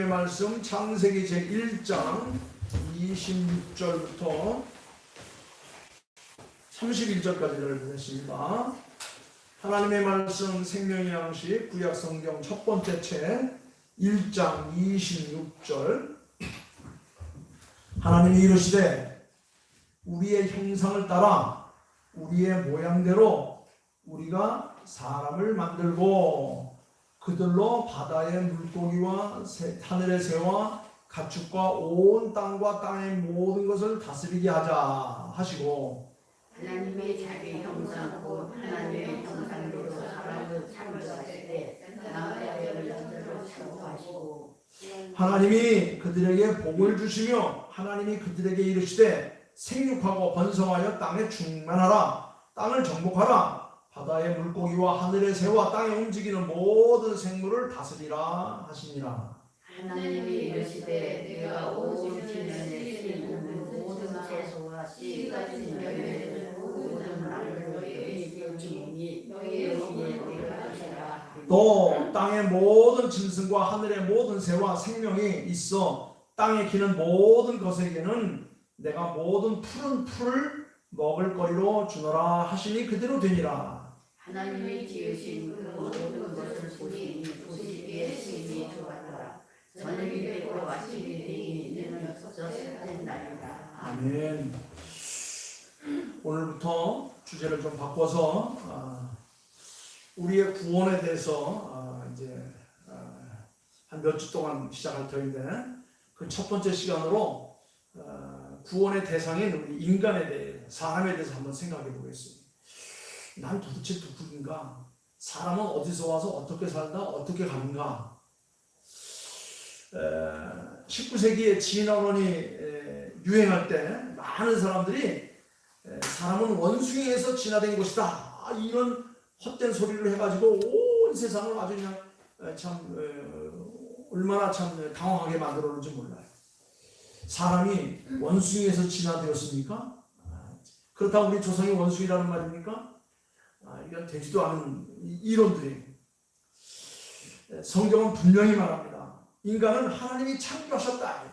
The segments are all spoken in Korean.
하나님의 말씀 창세기 제1장 26절부터 31절까지를 보겠습니다. 하나님의 말씀 생명의 양식 구약 성경 첫 번째 책 1장 26절 하나님이 이르시되 우리의 형상을 따라 우리의 모양대로 우리가 사람을 만들고 그들로 바다의 물고기와 새- 하늘의 새와 가축과 온 땅과 땅의 모든 것을 다스리게 하자 하시고 하나님의 자기 형상 곧 하나님의 형상대로 사람을 창조하실 때 남자를 여자로 창조하시고 하나님이 그들에게 복을 주시며 하나님이 그들에게 이르시되 생육하고 번성하여 땅에 충만하라. 땅을 정복하라 바다의 물고기와 하늘의 새와 땅에 움직이는 모든 생물을 다스리라 하시니라. 하나님이 이르시되 내가 온 지면에 씨 있는 모든 채소와 씨 가진 열매를 모든 나를 너희에게 주니 너희 여기에 내가 주시라. 또 땅의 모든 짐승과 하늘의 모든 새와 생명이 있어 땅에 기는 모든 것에게는 내가 모든 푸른 풀을 먹을 거리로 주노라 하시니 그대로 되니라 하나님이 지으신 그 모든 것을 보시니 보시기에 심히 좋았더라 저녁이 되고 아침이 되니 이는 젖된 날이다 아멘. 오늘부터 주제를 좀 바꿔서 아, 우리의 구원에 대해서 아, 이제 한몇 주 동안 시작할 터인데 그 첫 번째 시간으로 아, 구원의 대상인 우리 인간에 대해 사람에 대해서 한번 생각해 보겠습니다. 난 도대체 누구인가? 사람은 어디서 와서 어떻게 살다 어떻게 가는가? 19세기에 진화론이 에, 유행할 때 많은 사람들이 에, 사람은 원숭이에서 진화된 것이다 아, 이런 헛된 소리를 해가지고 온 세상을 아주 그냥 에, 참 에, 얼마나 참 당황하게 만들었는지 몰라요. 사람이 원숭이에서 진화되었습니까? 아, 그렇다고 우리 조상이 원숭이라는 말입니까? 아, 이건 되지도 않은 이- 이론들이 에, 성경은 분명히 말합니다. 인간은 하나님이 창조하셨다.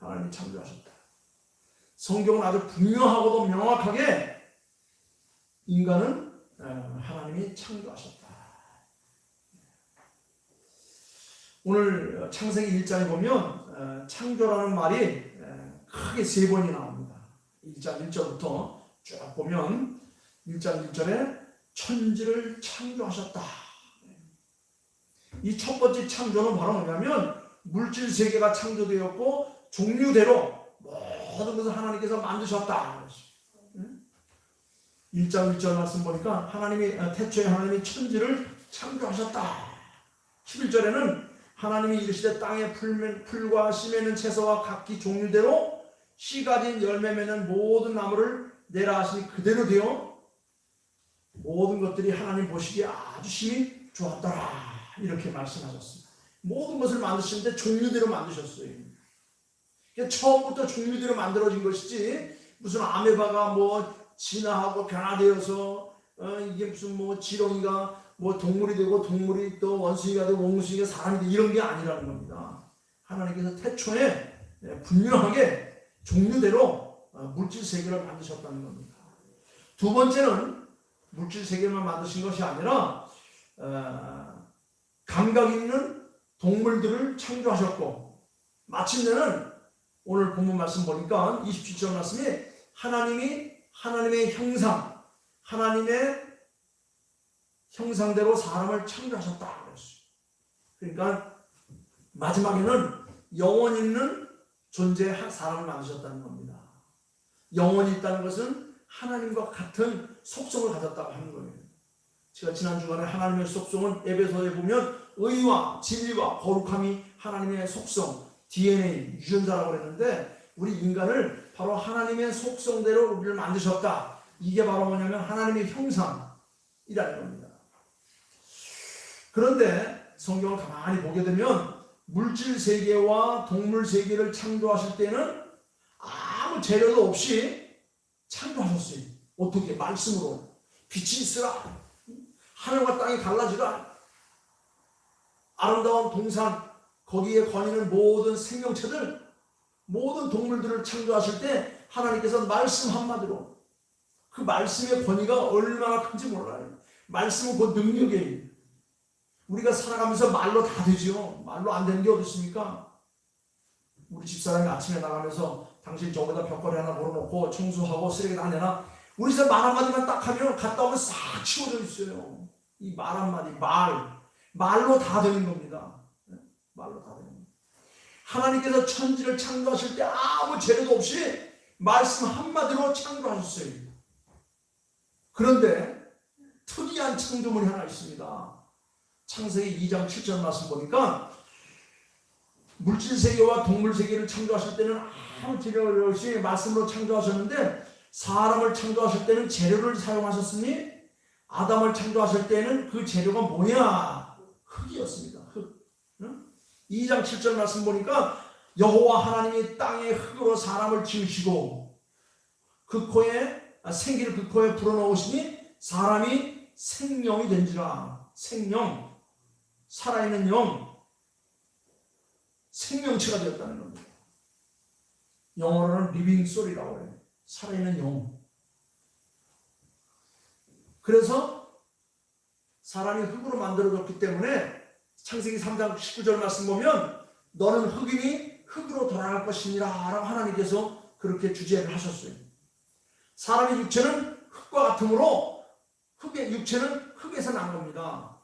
하나님이 창조하셨다. 성경은 아주 분명하고도 명확하게 인간은 어, 하나님이 창조하셨다. 오늘 창세기 1장에 보면 어, 창조라는 말이 어, 크게 세 번이 나옵니다. 1장 1절부터 쭉 보면 1장 1절에 천지를 창조하셨다. 이 첫 번째 창조는 바로 뭐냐면 물질 세계가 창조되었고 종류대로 모든 것을 하나님께서 만드셨다. 1장 1절 말씀 보니까 하나님이 아, 태초에 하나님이 천지를 창조하셨다. 11절에는 하나님이 이르시되 땅에 풀, 풀과 씨 맺는 채소와 각기 종류대로 씨 가진 열매 맺는 모든 나무를 내라 하시니 그대로 되어 모든 것들이 하나님 보시기에 아주 심히 좋았더라. 이렇게 말씀하셨습니다. 모든 것을 만드시는데 종류대로 만드셨어요. 그러니까 처음부터 종류대로 만들어진 것이지 무슨 아메바가 뭐 진화하고 변화되어서 어, 이게 무슨 뭐 지렁이가 뭐 동물이 되고 동물이 또 원숭이가 되고 원숭이가 사람이 되고 이런 게 아니라는 겁니다. 하나님께서 태초에 예, 분명하게 종류대로 어, 물질 세계를 만드셨다는 겁니다. 두 번째는 물질 세계만 만드신 것이 아니라 어, 감각 있는 동물들을 창조하셨고 마침내는 오늘 본문 말씀 보니까 27절 말씀이 하나님이 하나님의 형상, 하나님의 형상대로 사람을 창조하셨다 그랬어요. 그러니까 마지막에는 영원 있는 존재 사람을 만드셨다는 겁니다. 영원이 있다는 것은 하나님과 같은 속성을 가졌다고 하는 거예요. 제가 지난 주간에 하나님의 속성은 에베소에 보면 의와 진리와 거룩함이 하나님의 속성, DNA, 유전자라고 그랬는데 우리 인간을 바로 하나님의 속성대로 우리를 만드셨다. 이게 바로 뭐냐면 하나님의 형상이라는 겁니다. 그런데 성경을 가만히 보게 되면 물질 세계와 동물 세계를 창조하실 때는 아무 재료도 없이 창조하셨어요. 어떻게? 말씀으로. 빛이 있으라. 하늘과 땅이 갈라지라. 아름다운 동산, 거기에 거니는 모든 생명체들, 모든 동물들을 창조하실 때 하나님께서 말씀 한마디로 그 말씀의 권위가 얼마나 큰지 몰라요. 말씀은 곧 능력이에요. 우리가 살아가면서 말로 다 되죠. 말로 안 되는 게 어디 있습니까? 우리 집사람이 아침에 나가면서 당신 저기다 벽걸이 하나 걸어놓고 청소하고 쓰레기 다 내놔. 우리 집사 말 한마디만 딱 하면 갔다 오면 싹 치워져 있어요. 이 말 한마디, 말. 말로 다 되는 겁니다. 네? 말로 다 되는 겁니다. 하나님께서 천지를 창조하실 때 아무 재료도 없이 말씀 한마디로 창조하셨어요. 그런데 특이한 창조물이 하나 있습니다. 창세기 2장 7절 말씀 보니까 물질 세계와 동물 세계를 창조하실 때는 아무 재료 없이 말씀으로 창조하셨는데 사람을 창조하실 때는 재료를 사용하셨으니 아담을 창조하실 때는 그 재료가 뭐냐? 흙이었습니다. 흙. 응? 2장 7절 말씀 보니까 여호와 하나님이 땅의 흙으로 사람을 지으시고 그 코에 아, 생기를 그 코에 불어넣으시니 사람이 생명이 된지라 생명 살아있는 영 생명체가 되었다는 겁니다. 영어로는 리빙 소리라고 해요. 살아있는 영. 그래서 사람이 흙으로 만들어졌기 때문에 창세기 3장 19절 말씀 보면 너는 흙이니 흙으로 돌아갈 것이니라 라고 하나님께서 그렇게 주제를 하셨어요. 사람의 육체는 흙과 같으므로 흙의 육체는 흙에서 난 겁니다.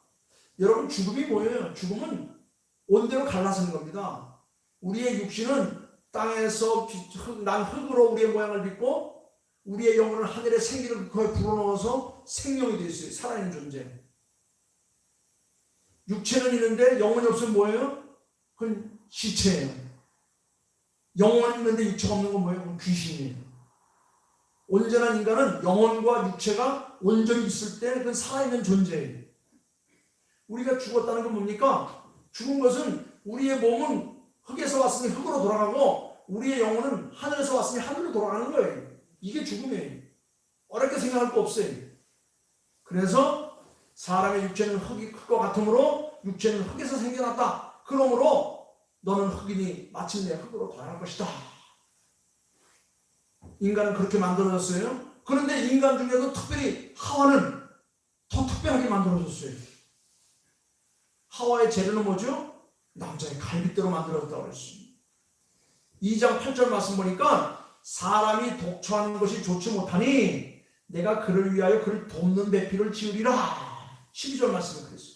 여러분 죽음이 뭐예요? 죽음은 온대로 갈라서는 겁니다. 우리의 육신은 땅에서 흙- 난 흙으로 우리의 모양을 빚고 우리의 영혼을 하늘의 생기를 그거에 불어넣어서 생명이 되어 있어요. 살아있는 존재. 육체는 있는데 영혼이 없으면 뭐예요? 그건 시체예요. 영혼이 있는데 육체가 없는 건 뭐예요? 그건 귀신이에요. 온전한 인간은 영혼과 육체가 온전히 있을 때 그건 살아있는 존재예요. 우리가 죽었다는 건 뭡니까? 죽은 것은 우리의 몸은 흙에서 왔으니 흙으로 돌아가고 우리의 영혼은 하늘에서 왔으니 하늘로 돌아가는 거예요. 이게 죽음이에요. 어렵게 생각할 거 없어요. 그래서 사람의 육체는 흙이 흙과 같으므로 육체는 흙에서 생겨났다. 그러므로 너는 흙이니 마침내 흙으로 돌아갈 것이다. 인간은 그렇게 만들어졌어요. 그런데 인간 중에도 특별히 하와는 더 특별하게 만들어졌어요. 하와의 재료는 뭐죠? 남자의 갈빗대로 만들어졌다고 그랬습니다. 2장 8절 말씀 보니까 사람이 독초하는 것이 좋지 못하니 내가 그를 위하여 그를 돕는 배필을 지으리라. 12절 말씀은 그랬어요.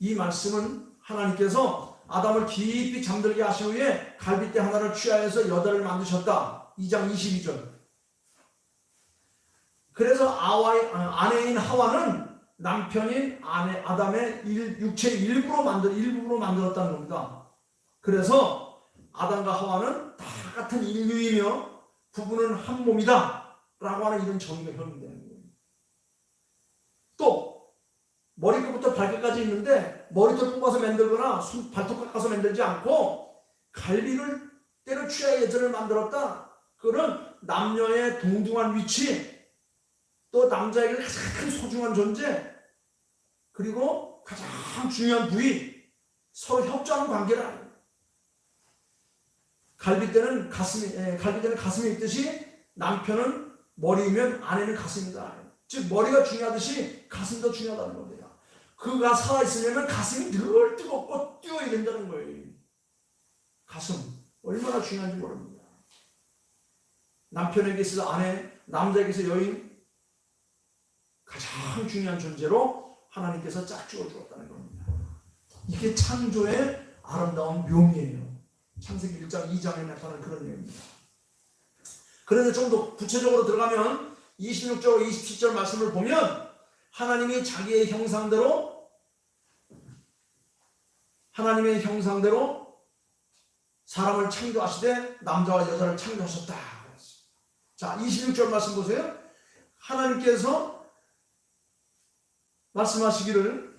이 말씀은 하나님께서 아담을 깊이 잠들게 하신 후에 갈빗대 하나를 취하여서 여덟을 만드셨다. 2장 22절. 그래서 아와의, 아, 아내인 하와는 남편인 아내 아담의 일, 육체의 일부로 만들 일부로 만들었다는 겁니다. 그래서 아담과 하와는 다 같은 인류이며 부부는 한 몸이다라고 하는 이런 정의가 형성되는 거예요. 또 머리끝부터 발끝까지 있는데 머리털 뽑아서 만들거나 손 발톱 깎아서 만들지 않고 갈비를 때려 취하여 예전을 만들었다. 그는 남녀의 동등한 위치 또 남자에게 가장 소중한 존재 그리고 가장 중요한 부위 서로 협조하는 관계라 갈비뼈는 가슴이 에, 갈비뼈는 가슴에 있듯이 남편은 머리이면 아내는 가슴이다 즉 머리가 중요하듯이 가슴도 중요하다는 겁니다. 그가 살아있으려면 가슴이 늘 뜨겁고 뛰어야 된다는 거예요. 가슴 얼마나 중요한지 모릅니다. 남편에게 있어서 아내 남자에게 있어서 여인 가장 중요한 존재로 하나님께서 짝지어 주었다는 겁니다. 이게 창조의 아름다운 묘미예요. 창세기 1장, 2장에 나타나는 그런 내용입니다. 그런데 좀 더 구체적으로 들어가면 26절, 27절 말씀을 보면 하나님이 자기의 형상대로 하나님의 형상대로 사람을 창조하시되 남자와 여자를 창조하셨다. 자, 26절 말씀 보세요. 하나님께서 말씀하시기를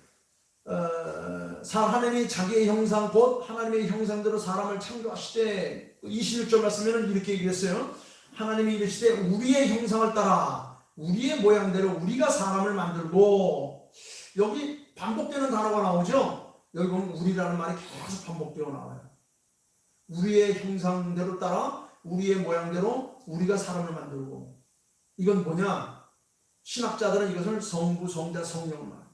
어, 사 하나님이 자기의 형상 곧 하나님의 형상대로 사람을 창조하시되 26절 말씀에는 이렇게 얘기했어요. 하나님이 이르시되 우리의 형상을 따라 우리의 모양대로 우리가 사람을 만들고 여기 반복되는 단어가 나오죠. 여기 보면 우리라는 말이 계속 반복되어 나와요. 우리의 형상대로 따라 우리의 모양대로 우리가 사람을 만들고 이건 뭐냐? 신학자들은 이것을 성부, 성자, 성령을 말합니다.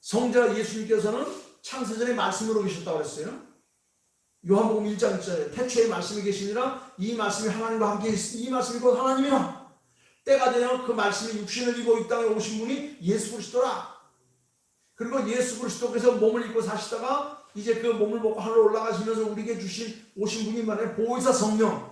성자 예수님께서는 창세전에 말씀으로 계셨다고 했어요. 요한복음 1장 1절에 태초에 말씀이 계시니라 이 말씀이 하나님과 함께 있, 이 말씀이 곧 하나님이라 때가 되어 그 말씀이 육신을 입어 이 땅에 오신 분이 예수 그리스도라 그리고 예수 그리스도께서 몸을 입고 사시다가 이제 그 몸을 먹고 하늘로 올라가시면서 우리에게 주신 오신 분이 말해 보혜사 성령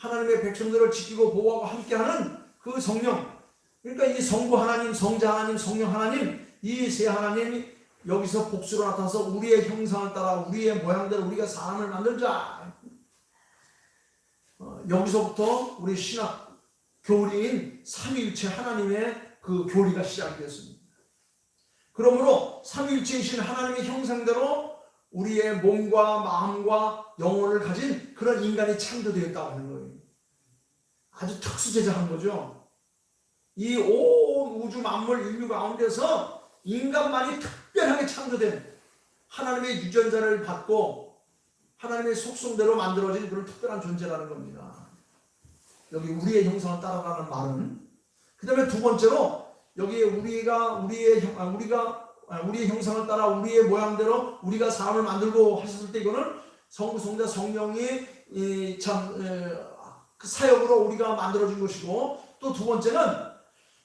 하나님의 백성들을 지키고 보호하고 함께하는 그 성령 그러니까 이 성부 하나님 성자 하나님 성령 하나님 이 세 하나님이 여기서 복수로 나타나서 우리의 형상을 따라 우리의 모양대로 우리가 사람을 만들자 어, 여기서부터 우리 신학 교리인 삼위일체 하나님의 그 교리가 시작됐습니다. 그러므로 삼위일체이신 하나님의 형상대로 우리의 몸과 마음과 영혼을 가진 그런 인간이 창조되었다고 하는. 아주 특수 제작한 거죠. 이 온 우주 만물 인류 가운데서 인간만이 특별하게 창조된 하나님의 유전자를 받고 하나님의 속성대로 만들어진 그런 특별한 존재라는 겁니다. 여기 우리의 형상을 따라가는 말은 그 다음에 두 번째로 여기에 우리가 우리의 형- 아, 우리가 아, 우리의 형상을 따라 우리의 모양대로 우리가 사람을 만들고 하셨을 때 이거는 성부 성자 성령이 이, 참 에, 그 사역으로 우리가 만들어진 것이고 또 두 번째는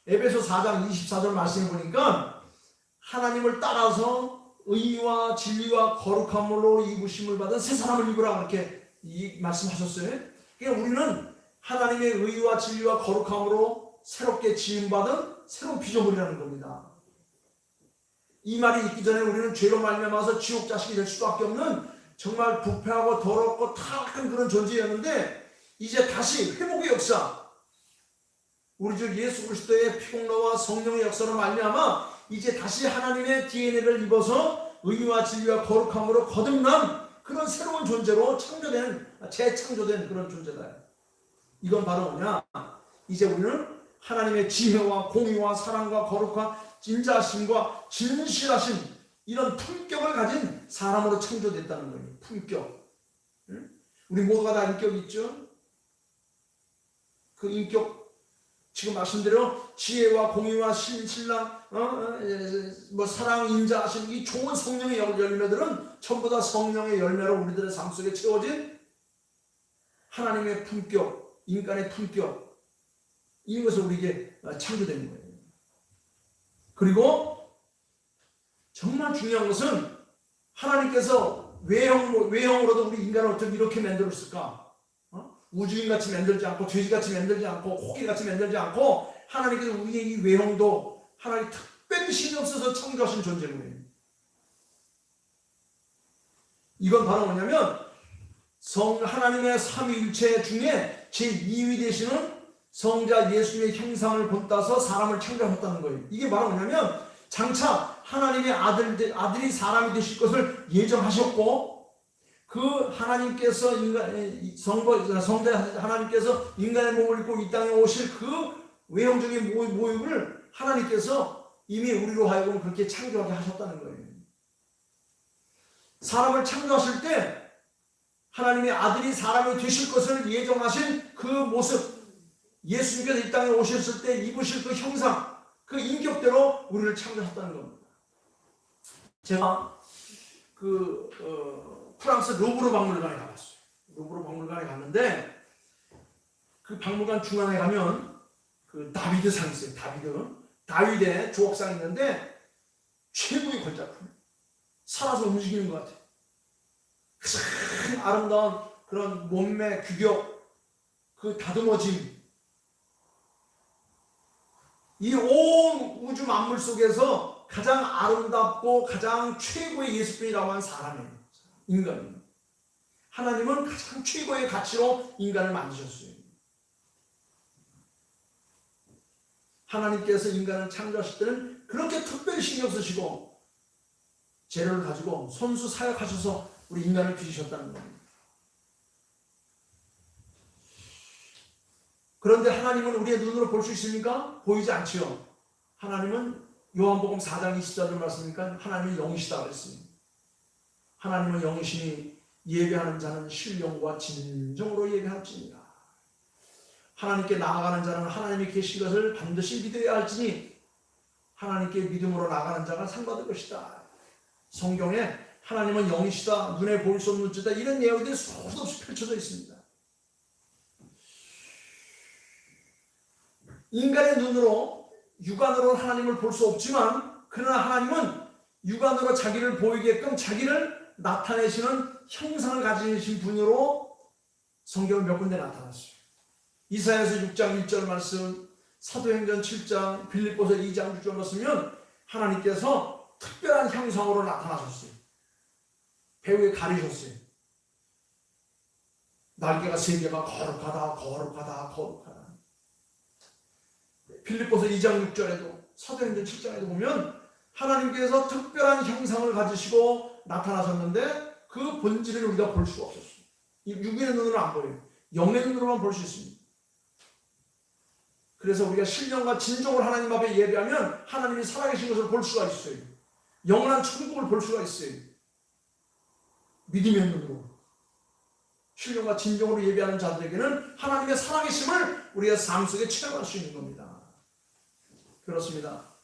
에베소 4장 24절 말씀해 보니까 하나님을 따라서 의와 진리와 거룩함으로 입으심을 받은 새 사람을 입으라 그렇게 이 말씀하셨어요. 그러니까 우리는 하나님의 의와 진리와 거룩함으로 새롭게 지음받은 새로운 피조물이라는 겁니다. 이 말이 있기 전에 우리는 죄로 말미암아서 지옥 자식이 될 수밖에 없는 정말 부패하고 더럽고 타락한 그런 존재였는데 이제 다시 회복의 역사 우리 주 예수 그리스도의 피공로와 성령의 역사로 말미암아 이제 다시 하나님의 DNA를 입어서 의와 진리와 거룩함으로 거듭난 그런 새로운 존재로 창조된 재창조된 그런 존재다. 이건 바로 뭐냐? 이제 우리는 하나님의 지혜와 공의와 사랑과 거룩과 진자심과 진실하신 이런 품격을 가진 사람으로 창조됐다는 거예요. 품격. 응? 우리 모두가 다 인격이 있죠? 그 인격 지금 말씀대로 지혜와 공의와 신, 신랑, 어, 어, 예, 뭐 사랑, 인자 하신 이 좋은 성령의 열- 열매들은 전부 다 성령의 열매로 우리들의 삶 속에 채워진 하나님의 품격, 인간의 품격 이것을 우리에게 어, 창조된 거예요. 그리고 정말 중요한 것은 하나님께서 외형, 외형으로도 우리 인간을 어떻게 이렇게 만들었을까? 어? 우주인같이 만들지 않고 돼지같이 만들지 않고 코끼리같이 만들지 않고 하나님께서 우리의 이 외형도 하나님 특별히 신경 써서 창조하신 존재예요. 이건 바로 뭐냐면 성 하나님의 삼위일체 중에 제 2위 되시는 성자 예수님의 형상을 본따서 사람을 창조하셨다는 거예요. 이게 바로 뭐냐면 장차 하나님의 아들 아들이 사람이 되실 것을 예정하셨고 그 하나님께서 인간 성부 성자 하나님께서 인간의 몸을 입고 이 땅에 오실 그 외형적인 모- 모습을 하나님께서 이미 우리로 하여금 그렇게 창조하게 하셨다는 거예요. 사람을 창조하실 때 하나님의 아들이 사람이 되실 것을 예정하신 그 모습 예수님께서 이 땅에 오셨을 때 입으실 그 형상 그 인격대로 우리를 창조하셨다는 겁니다. 제가 그 어, 프랑스 루브르 박물관에 가봤어요. 루브르 박물관에 갔는데 그 박물관 중앙에 가면 그 다비드 상 있어요. 다비드 다윗의 주옥상 있는데 최고의 걸작품. 살아서 움직이는 것 같아요. 참 아름다운 그런 몸매 규격 그 다듬어짐 이 온 우주 만물 속에서 가장 아름답고 가장 최고의 예수님이라고 한 사람이에요. 인간이에요. 하나님은 가장 최고의 가치로 인간을 만드셨어요. 하나님께서 인간을 창조하실 때는 그렇게 특별히 신경 쓰시고 재료를 가지고 손수 사역하셔서 우리 인간을 빚으셨다는 겁니다. 그런데 하나님은 우리의 눈으로 볼 수 있습니까? 보이지 않지요. 하나님은 요한복음 4장 24절 말씀이니까 하나님은 영이시다 그랬습니다. 하나님은 영이시니 예배하는 자는 신령과 진정으로 예배할지니라. 하나님께 나아가는 자는 하나님이 계신 것을 반드시 믿어야 할지니 하나님께 믿음으로 나가는 자가 상받을 것이다. 성경에 하나님은 영이시다, 눈에 볼수 없는 자다 이런 내용들이 수도 없이 펼쳐져 있습니다. 인간의 눈으로 육안으로 하나님을 볼 수 없지만 그러나 하나님은 육안으로 자기를 보이게끔 자기를 나타내시는 형상을 가지신 분으로 성경을 몇 군데 나타났어요. 이사야서 6장 1절 말씀, 사도행전 7장, 빌립보서 2장 6절 말씀은 하나님께서 특별한 형상으로 나타나셨어요. 배우에 가리셨어요. 날개가 세 개가 거룩하다, 거룩하다, 거룩하다. 빌립보서 2장 6절에도 사도행전 7장에도 보면 하나님께서 특별한 형상을 가지시고 나타나셨는데 그 본질을 우리가 볼 수가 없었어요. 이 육인의 눈으로 안 보여요. 영의 눈으로만 볼 수 있습니다. 그래서 우리가 신령과 진정으로 하나님 앞에 예배하면 하나님이 살아계신 것을 볼 수가 있어요. 영원한 천국을 볼 수가 있어요. 믿음의 눈으로. 신령과 진정으로 예배하는 자들에게는 하나님의 살아계심을 우리가 삶 속에 체험할 수 있는 겁니다. 그렇습니다.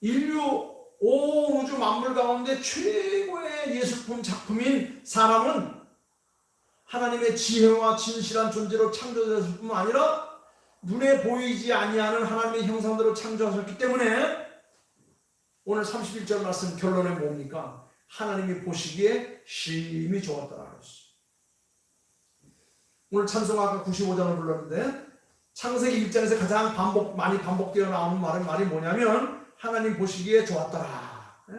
인류 온 우주 만물 가운데 최고의 예술품 작품인 사람은 하나님의 지혜와 진실한 존재로 창조되었을 뿐만 아니라 눈에 보이지 아니하는 하나님의 형상대로 창조하셨기 때문에 오늘 31절 말씀 결론에 뭡니까? 하나님이 보시기에 심히 좋았더라 그랬어요. 오늘 찬송가 아까 95장을 불렀는데 창세기 1장에서 가장 반복 많이 반복되어 나오는 말은 말이 뭐냐면 하나님 보시기에 좋았더라. 예?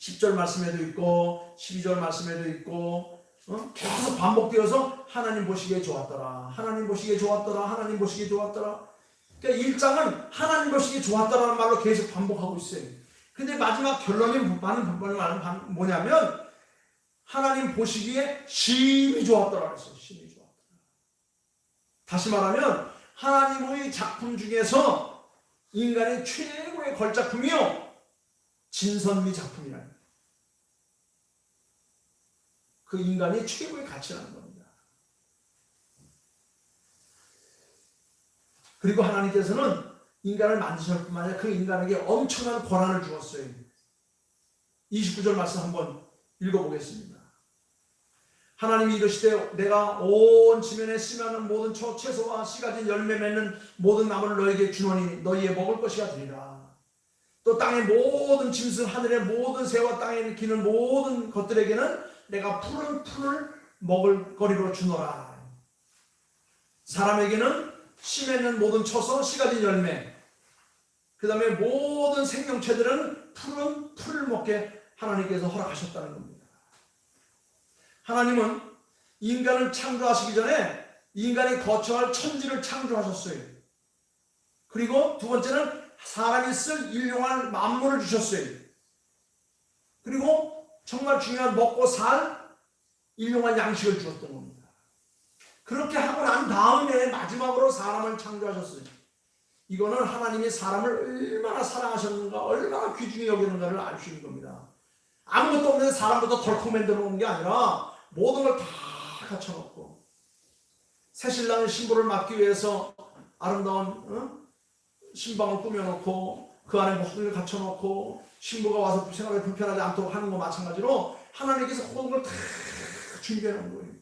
10절 말씀에도 있고 12절 말씀에도 있고 어? 계속 반복되어서 하나님 보시기에 좋았더라. 하나님 보시기에 좋았더라. 하나님 보시기에 좋았더라. 그러니까 1장은 하나님 보시기에 좋았더라는 말로 계속 반복하고 있어요. 근데 마지막 결론이 많은 부분이 말은 뭐냐면 하나님 보시기에 심히 좋았더라. 심히 좋았더라. 다시 말하면 하나님의 작품 중에서 인간의 최고의 걸작품이요 진선미 작품이라. 그 인간이 최고의 가치라는 겁니다. 그리고 하나님께서는 인간을 만드실 뿐만 아니라 그 인간에게 엄청난 권한을 주었어요. 29절 말씀 한번 읽어보겠습니다. 하나님이 이르시되 내가 온 지면에 심하는 모든 초 채소와 씨 가진 열매 맺는 모든 나무를 너에게 주노니 너희의 먹을 것이가 되리라. 또 땅의 모든 짐승 하늘의 모든 새와 땅에 기는 모든 것들에게는 내가 푸른 풀을 먹을 거리로 주노라. 사람에게는 씨 맺는 모든 초소 씨 가진 열매 그 다음에 모든 생명체들은 푸른 풀을 먹게 하나님께서 허락하셨다는 겁니다. 하나님은 인간을 창조하시기 전에 인간이 거처할 천지를 창조하셨어요. 그리고 두 번째는 사람이 쓸 일용할 만물을 주셨어요. 그리고 정말 중요한 먹고 살 일용할 양식을 주었던 겁니다. 그렇게 하고 난 다음에 마지막으로 사람을 창조하셨어요. 이거는 하나님이 사람을 얼마나 사랑하셨는가, 얼마나 귀중히 여기는가를 알 수 있는 겁니다. 아무것도 없는 사람부터 덜컥 만들어 놓은 게 아니라 모든 걸 다 갖춰놓고 새신랑의 신부를 맡기 위해서 아름다운 어? 신방을 꾸며놓고 그 안에 모든 걸 갖춰놓고 신부가 와서 생활에 불편하지 않도록 하는 거 마찬가지로 하나님께서 모든 걸 다 준비해 놓은 거예요.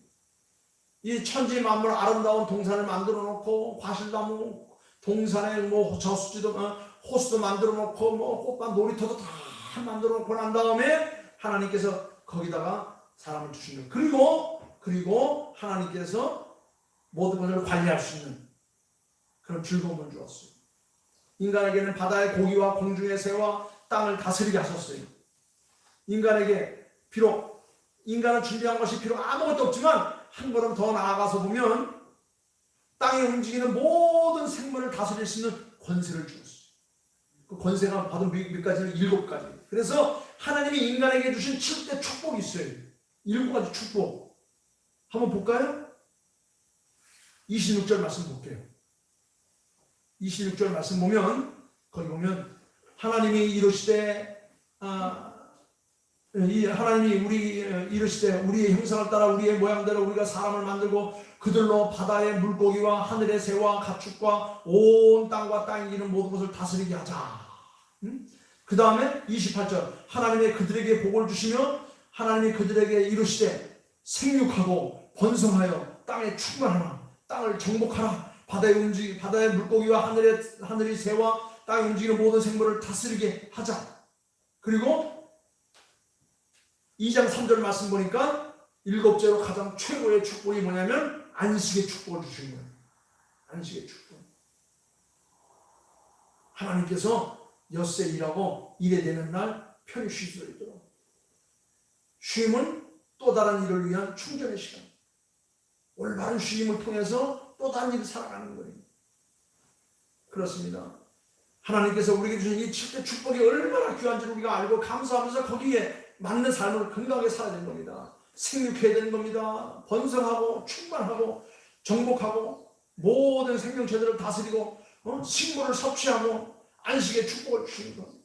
이 천지 만물 아름다운 동산을 만들어 놓고 과실나무 동산에 뭐 저수지도 어, 호수도 만들어 놓고 뭐 꽃밭 놀이터도 다 만들어 놓고 난 다음에 하나님께서 거기다가 사람을 거예요. 그리고 그리고 하나님께서 모든 것을 관리할 수 있는 그런 즐거움을 주었어요. 인간에게는 바다의 고기와 공중의 새와 땅을 다스리게 하셨어요. 인간에게 비록 인간은 준비한 것이 비록 아무것도 없지만 한 걸음 더 나아가서 보면 땅에 움직이는 모든 생물을 다스릴 수 있는 권세를 주었어요. 그 권세가 받은 몇, 몇 가지는 일곱 가지. 그래서 하나님이 인간에게 주신 7대 축복이 있어요. 일곱 가지 축복. 한번 볼까요? 26절 말씀 볼게요. 26절 말씀 보면 거기 보면 하나님이 이르시되 아, 이 하나님이 우리 이르시되 우리의 형상을 따라 우리의 모양대로 우리가 사람을 만들고 그들로 바다의 물고기와 하늘의 새와 가축과 온 땅과 땅에 있는 모든 것을 다스리게 하자. 그 다음에 28절 하나님의 그들에게 복을 주시며 하나님이 그들에게 이르시되 생육하고 번성하여 땅에 충만하라 땅을 정복하라 바다의 움직 바다의 물고기와 하늘의 하늘의 새와 땅에 움직이는 모든 생물을 다스리게 하자. 그리고 2장 3절 말씀 보니까 일곱째로 가장 최고의 축복이 뭐냐면 안식의 축복을 주신 거예요. 안식의 축복. 하나님께서 엿새 일하고 일에 되는 날 편히 쉴 수 있도록. 쉼은 또 다른 일을 위한 충전의 시간. 올바른 쉼을 통해서 또 다른 일을 살아가는 거예요. 그렇습니다. 하나님께서 우리에게 주신 이 7대 축복이 얼마나 귀한지를 우리가 알고 감사하면서 거기에 맞는 삶을 건강하게 살아야 되는 겁니다. 생육해야 되는 겁니다. 번성하고 충만하고 정복하고 모든 생명체들을 다스리고 어? 식물을 섭취하고 안식의 축복을 주시는 것.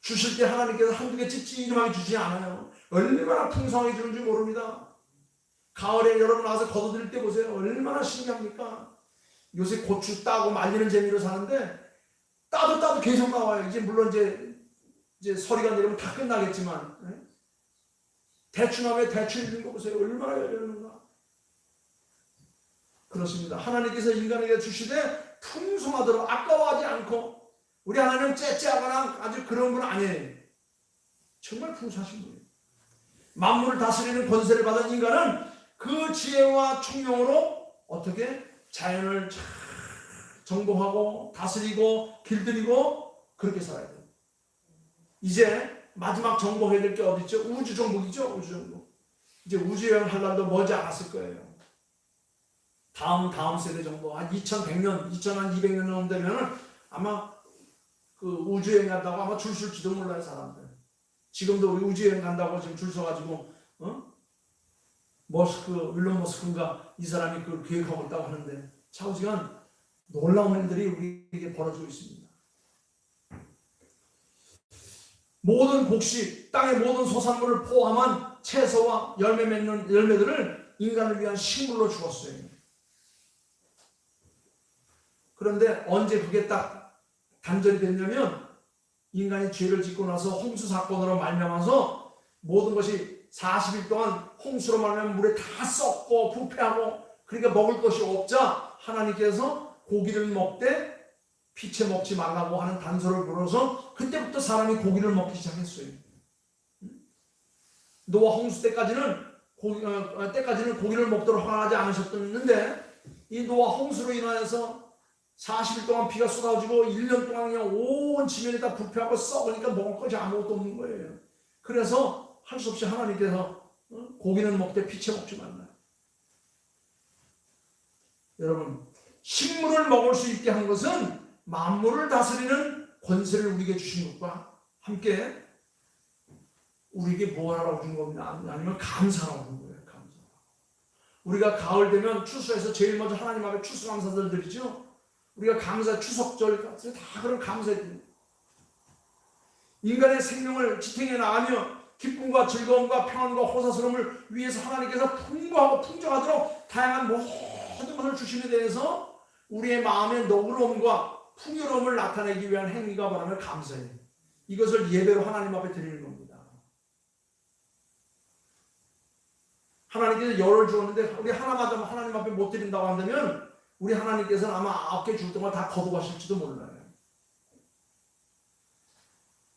주실 때 하나님께서 한두 개 찝찝하게 주지 않아요. 얼마나 풍성하게 주는지 모릅니다. 가을에 여러분 와서 걷어들일 때 보세요. 얼마나 신기합니까? 요새 고추 따고 말리는 재미로 사는데 따도 따도 계속 나와요. 이제 물론 이제 이제 서리가 내리면 다 끝나겠지만 예? 대충 하면 대충 있는 거 보세요. 얼마나 열렸는가. 그렇습니다. 하나님께서 인간에게 주시되 풍성하도록 아까워하지 않고 우리 하나님 째째하거나 아주 그런 분 아니에요. 정말 풍성하신 분이에요. 만물을 다스리는 권세를 받은 인간은 그 지혜와 총명으로 어떻게 자연을 잘 정복하고 다스리고 길들이고 그렇게 살아야 돼요. 이제 마지막 정복해야 될 게 어디 있죠? 우주 정복이죠. 우주 정복. 이제 우주 여행 할 날도 머지 않았을 거예요. 다음 다음 세대 정도 한 2100년, 2200년 정도 되면은 아마 그 우주 여행 간다고 아마 줄 설지도 몰라요 사람들. 지금도 우리 우주 여행 간다고 지금 줄 서가지고 어? 머스크 윌런 머스크인가 이 사람이 그 계획하고 있다고 하는데 차우지간 놀라운 일들이 우리에게 벌어지고 있습니다. 모든 곡식, 땅의 모든 소산물을 포함한 채소와 열매 맺는 열매들을 인간을 위한 식물로 주었어요. 그런데 언제 그게 딱 단절이 됐냐면 인간이 죄를 짓고 나서 홍수 사건으로 말미암아서 모든 것이 40일 동안 홍수로 말미암아 물에 다 썩고 부패하고 그러니까 먹을 것이 없자 하나님께서 고기를 먹되 피채 먹지 말라고 하는 단서를 불어서 그때부터 사람이 고기를 먹기 시작했어요. 노아 홍수 때까지는 고기, 어, 때까지는 고기를 먹도록 허가하지 않으셨는데 이 노아 홍수로 인하여서 40일 동안 비가 쏟아지고 1년 동안 그냥 온 지면이 다 부패하고 썩으니까 먹을 것이 아무것도 없는 거예요. 그래서 할 수 없이 하나님께서 어? 고기는 먹되 피채 먹지 말라. 여러분 식물을 먹을 수 있게 한 것은 만물을 다스리는 권세를 우리에게 주신 것과 함께 우리에게 뭐 하라고 준 겁니다. 아니면 감사라고 준 거예요. 감사. 우리가 가을 되면 추수해서 제일 먼저 하나님 앞에 추수 감사들 드리죠. 우리가 감사 추석절 같은 다 그런 감사들. 인간의 생명을 지탱해 나가며 기쁨과 즐거움과 평안과 호사스러움을 위해서 하나님께서 풍부하고 풍족하도록 다양한 모든 것을 주심에 대해서 우리의 마음의 너그러움과 풍요로움을 나타내기 위한 행위가 바라면 감사예요. 이것을 예배로 하나님 앞에 드리는 겁니다. 하나님께서 열을 주었는데 우리 하나마다 하나님 앞에 못 드린다고 한다면 우리 하나님께서는 아마 아홉 개 줄 동안 다 거두가실지도 몰라요.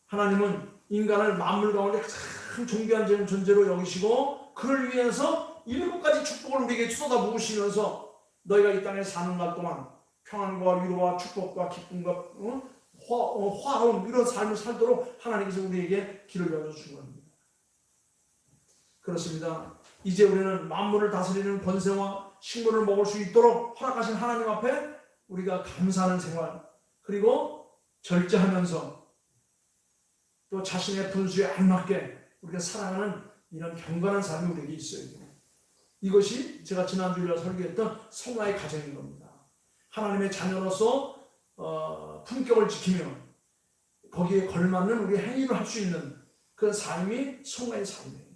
하나님은 인간을 만물 가운데 가장 존귀한 존재로 여기시고 그를 위해서 일곱 가지 축복을 우리에게 쏟아 부으시면서 너희가 이 땅에 사는 날 동안 평안과 위로와 축복과 기쁨과 어? 화, 어, 화음 이런 삶을 살도록 하나님께서 우리에게 길을 열어주신 겁니다. 그렇습니다. 이제 우리는 만물을 다스리는 권세와 식물을 먹을 수 있도록 허락하신 하나님 앞에 우리가 감사하는 생활 그리고 절제하면서 또 자신의 분수에 알맞게 우리가 살아가는 이런 경건한 삶이 우리에게 있어야 돼요. 이것이 제가 지난주에 설교했던 성화의 가정인 겁니다. 하나님의 자녀로서 어, 품격을 지키며 거기에 걸맞는 우리 행위를 할 수 있는 그 삶이 성화의 삶이에요.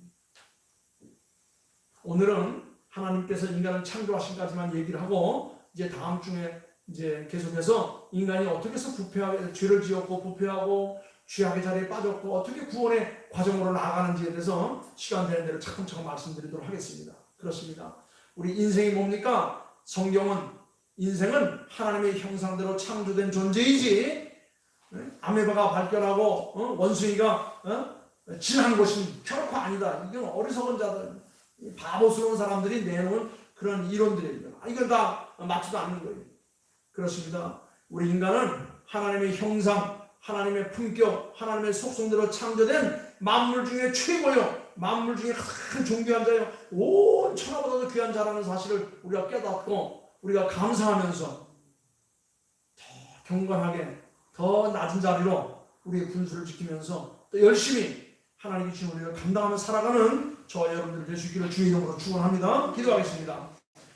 오늘은 하나님께서 인간을 창조하신까지만 얘기를 하고 이제 다음 주에 이제 계속해서 인간이 어떻게 해서 부패하게 죄를 지었고 부패하고 죄악의 자리에 빠졌고 어떻게 구원의 과정으로 나아가는지에 대해서 시간 되는 대로 차근차근 말씀드리도록 하겠습니다. 그렇습니다. 우리 인생이 뭡니까? 성경은 인생은 하나님의 형상대로 창조된 존재이지 네? 아메바가 발견하고 어? 원숭이가 어? 진한 것이 결코 아니다. 이건 어리석은 자들, 바보스러운 사람들이 내놓은 그런 이론들입니다. 아, 이건 다 맞지도 않는 거예요. 그렇습니다. 우리 인간은 하나님의 형상, 하나님의 품격, 하나님의 속성대로 창조된 만물 중에 최고요. 만물 중에 가장 존귀한 자요. 온 천하보다도 귀한 자라는 사실을 우리가 깨닫고 우리가 감사하면서 더 경건하게 더 낮은 자리로 우리의 분수를 지키면서 또 열심히 하나님이 주신 우리를 감당하며 살아가는 저 여러분들 있기를 주의 이름으로 축원합니다. 기도하겠습니다.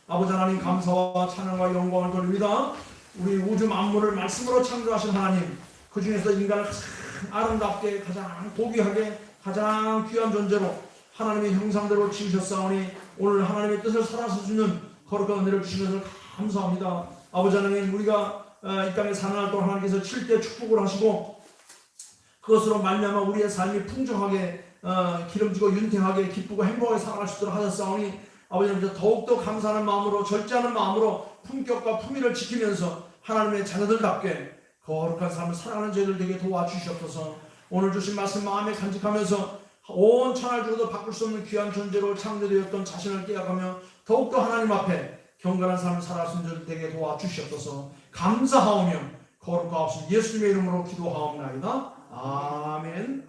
아버지 하나님 감사와 찬양과 영광을 돌립니다. 우리 우주 만물을 말씀으로 창조하신 하나님 그 중에서 인간을 가장 아름답게 가장 고귀하게 가장 귀한 존재로 하나님의 형상대로 지으셨사오니 오늘 하나님의 뜻을 살아서 주는 거룩한 은혜를 것을 감사합니다. 아버지 하나님 우리가 어, 이 땅에 사는 날 동안 하나님께서 7대 축복을 하시고 그것으로 말미암아 우리의 삶이 풍성하게 어, 기름지고 윤택하게 기쁘고 행복하게 살아갈 수 있도록 하셨사오니 아버지 하나님 더욱더 감사하는 마음으로 절제하는 마음으로 품격과 품위를 지키면서 하나님의 자녀들답게 거룩한 삶을 살아가는 저희들 되게 도와주시옵소서. 오늘 주신 말씀 마음에 간직하면서 온 천하를 주고도 바꿀 수 없는 귀한 존재로 창조되었던 자신을 깨닫하며 더욱더 하나님 앞에 경건한 삶을 살아갈 수 있는 저희들 되게 도와주시옵소서. 감사하오며 거룩하옵신 예수님의 이름으로 기도하옵나이다. 아멘